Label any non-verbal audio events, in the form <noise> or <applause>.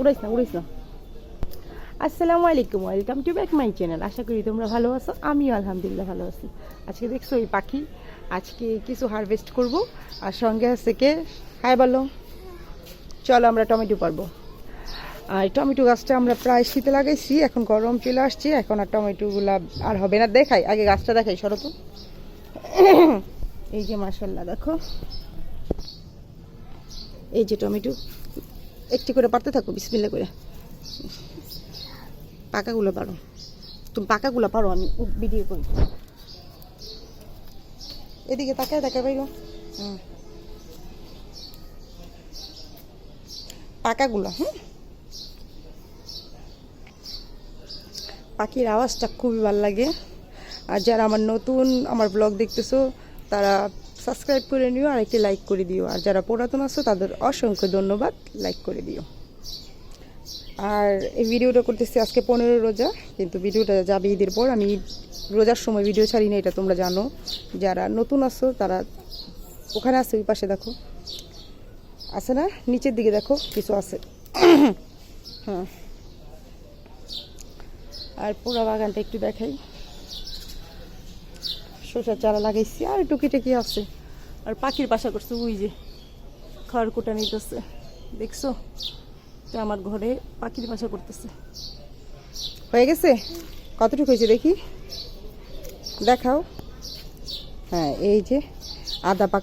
উড়াইস না উড়াইস না। আসসালামু আলাইকুম, welcome to back my channel. আশা করি তোমরা ভালো আছো, আমিও আলহামদুলিল্লাহ ভালো আছি। আজকে দেখছ এই পাখি, আজকে কিছু হারভেস্ট করব। আর সঙ্গে আছে কে? হাই বলো। চলো আমরা টমেটো পারব। আর টমেটো গাছটা আমরা প্রায় শীতে লাগাইছি, এখন গরম চলে আসছে, এখন আর টমেটোগুলা আর হবে না। দেখাই, আগে গাছটা দেখাই, সরো তো। এই যে মাসাল্লাহ দেখো। এই যে টমেটো। একটি করে পারতে থাকো বিসমিল্লা করে। পাকাগুলো পারো তুমি পাকাগুলো পারো আমি ভিডিও করি। এদিকে তাকায় তাকায় হুম। পাকাগুলো, হুম। পাখির আওয়াজটা খুবই ভালো লাগে। আর যারা আমার নতুন আমার ব্লগ দেখতেছো, তারা সাবস্ক্রাইব করে নিও আর একটি লাইক করে দিও। আর যারা পুরাতন আছো, তাদের অসংখ্য ধন্যবাদ। লাইক করে দিও। আর এই ভিডিওটা করতেছি আজকে পনেরো রোজা, কিন্তু ভিডিওটা যাবে ঈদের পর। আমি রোজার সময় ভিডিও ছাড়ি না, এটা তোমরা জানো। যারা নতুন আছো, তারা ওখানে আছে, ওই পাশে দেখো। আছে না? নিচের দিকে দেখো, কিছু আছে। <coughs> হ্যাঁ। আর পুরো বাগানটা একটু দেখাই। শসার চারা লাগাইছি, আর টুকিটাকি আছে। আর পাখির বাসা করছে, ওই যে খড় কুটা নিতেছে। দেখছ? তো আমার ঘরে পাখির বাসা করতেছে। হয়ে গেছে? কতটুকু হয়েছে দেখি? দেখাও। হ্যাঁ এই যে আদা